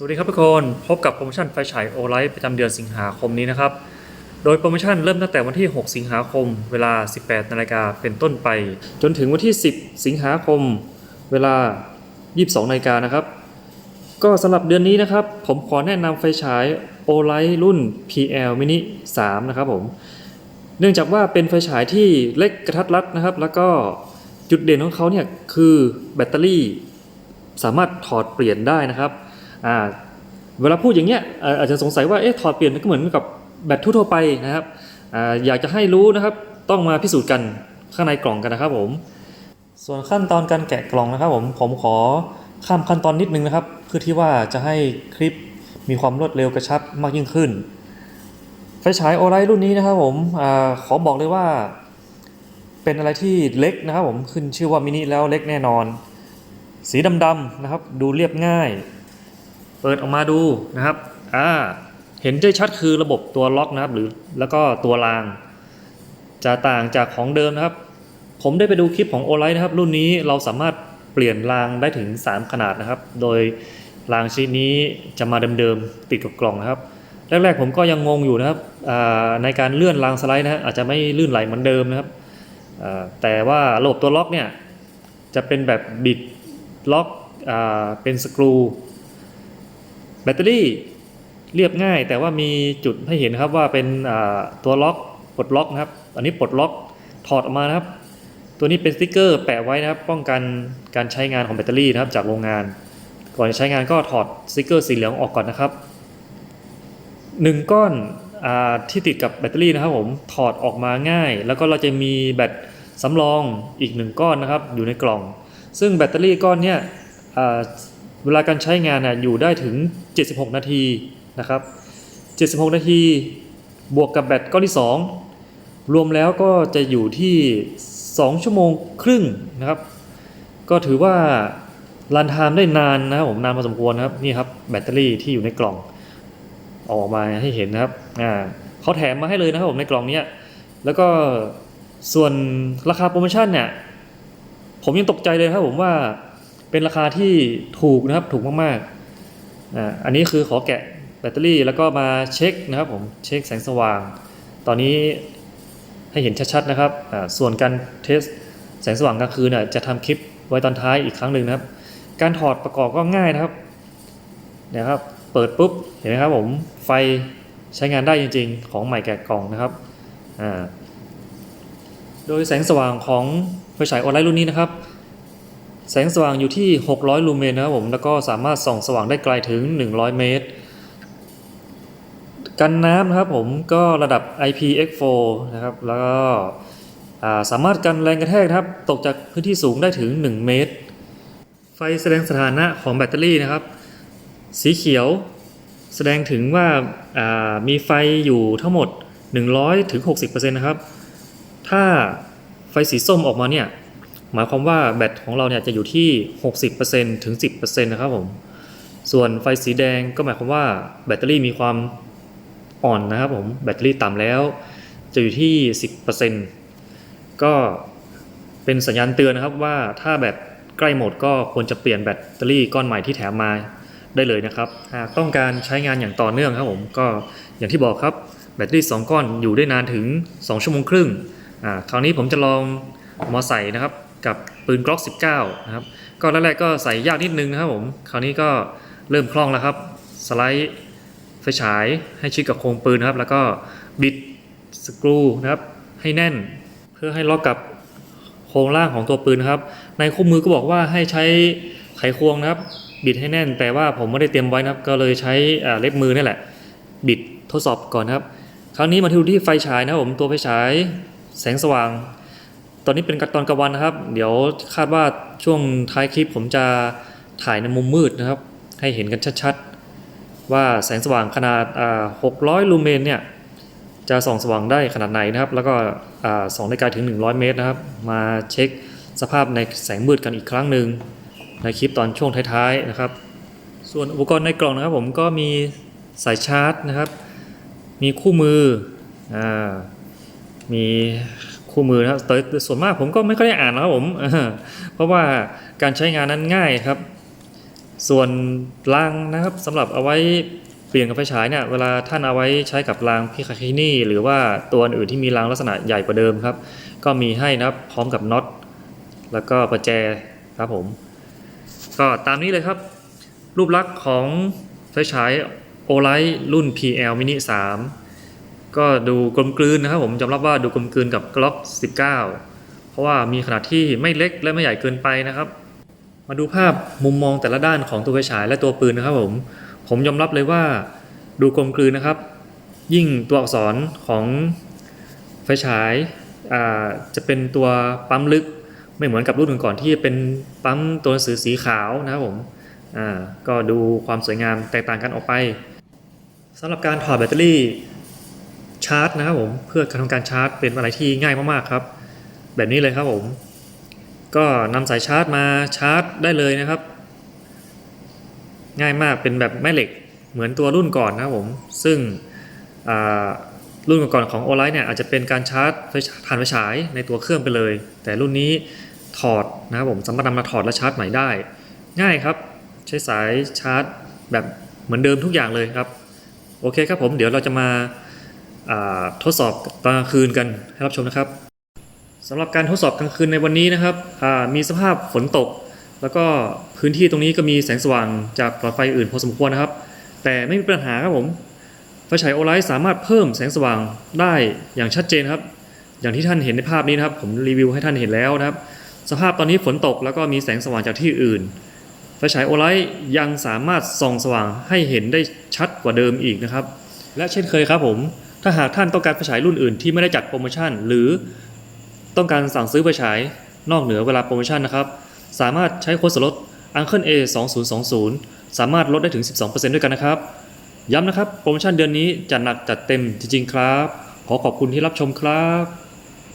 สวัสดีครับทุกคน พบกับโปรโมชั่นไฟฉายโอไลท์ประจำเดือนสิงหาคมนี้นะครับ โดยโปรโมชั่นเริ่มตั้งแต่วันที่ 6 สิงหาคม เวลา 18 นาฬิกาเป็นต้นไป จนถึงวันที่ 10 สิงหาคม เวลา 22 นาฬิกานะครับ ก็สำหรับเดือนนี้นะครับ ผมขอแนะนำไฟฉายโอไลท์รุ่น PL Mini 3 นะครับผม เนื่องจากว่าเป็นไฟฉายที่เล็กกระทัดรัดนะครับ แล้วก็จุดเด่นของเขาเนี่ยคือแบตเตอรี่ สามารถถอดเปลี่ยนได้นะครับ อ่าเวลาพูดอย่างเงี้ยอาจจะสงสัยว่าเอ๊ะถอดเปลี่ยนก็เหมือนกับแบตทั่วไปนะครับอาอยากจะให้รู้นะครับต้องมาพิสูจน์กันข้างในกล่องกันนะครับผม ส่วนขั้นตอนการแกะกล่องนะครับผมผมขอข้ามขั้นตอนนิดนึงนะครับ เพื่อที่ว่าจะให้คลิปมีความรวดเร็วกระชับมากยิ่งขึ้นไฟฉายโอไลท์รุ่นนี้นะครับผมอขอบอกเลยว่า เป็นอะไรที่เล็กนะครับผมขึ้นชื่อว่ามินิแล้วเล็กแน่นอน สีดำๆนะครับ ดูเรียบง่าย เปิดออกมาดูนะครับอ่าเห็นได้ชัดคือระบบตัวล็อกนะครับ หรือแล้วก็ตัวราง จะต่างจากของเดิมนะครับ ผมได้ไปดูคลิปของโอไลท์นะครับ รุ่นนี้เราสามารถเปลี่ยนรางได้ถึง 3 ขนาดนะครับ โดยรางชิ้นนี้จะมาเดิมๆติดกับกล่องนะครับแรกๆผมก็ยังงงอยู่นะครับในการเลื่อนรางสไลด์นะฮะอาจจะไม่ลื่นไหลเหมือนเดิมนะครับแต่ว่าระบบตัวล็อกเนี่ยจะเป็นแบบบิดล็อกอเป็นสกรู ตเตอรี่เรียบง่าย แต่ว่ามีจุดให้เห็นครับว่าเป็นตัวล็อกปลดล็อกนะครับ อันนี้ปลดล็อกถอดออกมานะครับ ตัวนี้เป็นสติกเกอร์แปะไว้นะครับ ป้องกันการใช้งานของแบตเตอรี่นะครับจากโรงงาน ก่อนจะใช้งานก็ถอดสติกเกอร์สีเหลืองออกก่อนนะครับหนึ่งก้อนอที่ติดกับแบตเตอรี่นะครับผมถอดออกมาง่าย แล้วก็เราจะมีแบตสำรองอีกหนึ่งก้อนนะครับ อยู่ในกล่อง ซึ่งแบตเตอรี่ก้อนเนี้ย เวลาการใช้งานนะอยู่ได้ถึง 76 นาทีนะครับ 76 นาทีบวกกับแบตก้อนที่ 2 รวมแล้วก็จะอยู่ที่ 2 ชั่วโมงครึ่งนะครับ ก็ถือว่ารันไทม์ได้นานนะครับผมนานพอสมควรนะครับนี่ครับแบตเตอรี่ที่อยู่ในกล่องออกมาให้เห็นนะครับอ่าเขาแถมมาให้เลยนะครับผมในกล่องนี้แล้วก็ส่วนราคาโปรโมชั่นเนี่ยผมยังตกใจเลยครับผมว่า เป็นราคาที่ถูกนะครับถูกมากๆอ่าอันนี้คือขอแกะแบตเตอรี่แล้วก็มาเช็คนะครับผมเช็คแสงสว่าง ตอนนี้ให้เห็นชัดๆนะครับอ่าส่วนการเทสแสงสว่างกลางคืนจะทำคลิปไว้ตอนท้ายอีกครั้งหนึ่งนะครับ การถอดประกอบก็ง่ายนะครับนี่ยครับ เปิดปุ๊บเห็นไหมครับผมไฟใช้งานได้จริง ๆ ของใหม่แกะกล่องนะครับอ่าโดยแสงสว่างของไฟฉายออนไลน์รุ่นนี้นะครับ แสงสว่างอยู่ที่ 600 ลูเมนนะครับผม แล้วก็สามารถส่องสว่างได้ไกลถึง 100 เมตร กันน้ำนะครับผมก็ระดับ IPX4 นะครับ แล้วก็สามารถกันแรงกระแทกครับ ตกจากพื้นที่สูงได้ถึง 1 เมตร ไฟแสดงสถานะของแบตเตอรี่นะครับ สีเขียวแสดงถึงว่าามีไฟอยู่ทั้งหมด 100ถึง60%นะครับ ถ้าไฟสีส้มออกมาเนี่ย หมายความว่าแบตของเราเนี่ยจะอยู่ที่ 60%ถึง 10%นะครับผม ส่วนไฟสีแดงก็หมายความว่าแบตเตอรี่มีความอ่อนนะครับผม แบตเตอรี่ต่ำแล้ว จะอยู่ที่ 10%ก็เป็นสัญญาณเตือนนะครับว่าถ้าแบตใกล้หมดก็ควรจะเปลี่ยนแบตเตอรี่ก้อนใหม่ที่แถมมาได้เลยนะครับหากต้องการใช้งานอย่างต่อเนื่องครับผมก็อย่างที่บอกครับแบตเตอรี่ 2 ก้อนอยู่ได้นานถึง 2 ชั่วโมงครึ่งอ่าคราวนี้ผมจะลองเอามาใส่นะครับ กับปืนกล็อก19นะครับก็แรกๆก็ใส่ยากนิดนึงนะครับผมคราวนี้ก็เริ่มคล่องแล้วครับ สไลด์ไฟฉายให้ชิดกับโครงปืนนะครับ แล้วก็บิดสกรูนะครับ ให้แน่น เพื่อให้ล็อกกับโครงล่างของตัวปืนนะครับ ในคู่มือก็บอกว่าให้ใช้ไขควงนะครับ บิดให้แน่น แต่ว่าผมไม่ได้เตรียมไว้นะครับ ก็เลยใช้เล็บมือนี่แหละ บิดทดสอบก่อนนะครับ คราวนี้มาดูที่ไฟฉายนะครับผมตัวไฟฉายแสงสว่าง ตอนนี้เป็นตอนกลางวันนะครับ เดี๋ยวคาดว่าช่วงท้ายคลิปผมจะถ่ายในมุมมืดนะครับ ให้เห็นกันชัดๆ ว่าแสงสว่างขนาด 600 ลูเมนเนี่ยจะส่องสว่างได้ขนาดไหนนะครับ แล้วก็ส่องได้ไกลถึง 100 เมตรนะครับ มาเช็คสภาพในแสงมืดกันอีกครั้งหนึ่งในคลิปตอนช่วงท้ายๆนะครับ ส่วนอุปกรณ์ในกล่องนะครับผมก็มีสายชาร์จนะครับ มีคู่มืออมี คู่มือนะครับแต่ส่วนมากผมก็ไม่ค่อยได้อ่านนะครับผมเพราะว่าการใช้งานนั้นง่ายครับ ส่วนรางนะครับสำหรับเอาไว้เปลี่ยนกับไฟฉายเนี่ยเวลาท่านเอาไว้ใช้กับรางพิคาคินี่ หรือว่าตัวอื่นที่มีรางลักษณะใหญ่กว่าเดิมครับ ก็มีให้นะครับพร้อมกับน็อตแล้วก็ประแจครับผม ก็ตามนี้เลยครับ รูปลักษณ์ของไฟฉายโอไลท์รุ่น PL Mini 3 ก็ดูกลมกลืนนะครับผมยอมรับว่าดูกลมกลืนกับ Glock 19 เพราะว่ามีขนาดที่ไม่เล็กและไม่ใหญ่เกินไปนะครับ มาดูภาพมุมมองแต่ละด้านของตัวไฟฉายและตัวปืนนะครับผม ผมยอมรับเลยว่าดูกลมกลืนนะครับ ยิ่งตัวอักษรของไฟฉายจะเป็นตัวปั๊มลึกไม่เหมือนกับรุ่นก่อนที่เป็นปั๊มตัวหนังสือสีขาวนะครับผมก็ดูความสวยงามแตกต่างกันออกไปสำหรับการถอดแบตเตอรี่ ชาร์จนะครับผมเพื่อการทำการชาร์จเป็นอะไรที่ง่ายมากๆครับ แบบนี้เลยครับผม ก็นำสายชาร์จมาชาร์จได้เลยนะครับ ง่ายมากเป็นแบบแม่เหล็กเหมือนตัวรุ่นก่อนนะครับผมซึ่งรุ่นก่อนๆของ o l i เนี่ยอาจจะเป็นการชาร์จไฟผ่านไฟฉายในตัวเครื่องไปเลย แต่รุ่นนี้ถอดนะครับผมสามารถนำมาถอดและชาร์จใหม่ได้ ง่ายครับใช้สายชาร์จแบบเหมือนเดิมทุกอย่างเลยครับ โอเคครับผมเดี๋ยวเราจะมา ทดสอบกลางคืนกันให้รับชมนะครับสำหรับการทดสอบกลางคืนในวันนี้นะครับมีสภาพฝนตก แล้วก็พื้นที่ตรงนี้ก็มีแสงสว่างจากหลอดไฟอื่นพอสมควรนะครับ แต่ไม่มีปัญหาครับผมไฟฉายโอไลท์สามารถเพิ่มแสงสว่างได้อย่างชัดเจนครับ อย่างที่ท่านเห็นในภาพนี้นะครับ ผมรีวิวให้ท่านเห็นแล้วนะครับ สภาพตอนนี้ฝนตกแล้วก็มีแสงสว่างจากที่อื่นไฟฉายโอไลท์ยังสามารถส่องสว่างให้เห็นได้ชัดกว่าเดิมอีกนะครับ และเช่นเคยครับผม ถ้าหากท่านต้องการไฟฉายรุ่นอื่นที่ไม่ได้จัดโปรโมชั่น หรือต้องการสั่งซื้อไฟฉายนอกเหนือเวลาโปรโมชั่นนะครับ สามารถใช้โค้ดส่วนลด Uncle A 2020 สามารถลดได้ถึง 12%ด้วยกันนะครับ ย้ำนะครับ โปรโมชั่นเดือนนี้จัดหนักจัดเต็มจริงๆครับ ขอขอบคุณที่รับชมครับ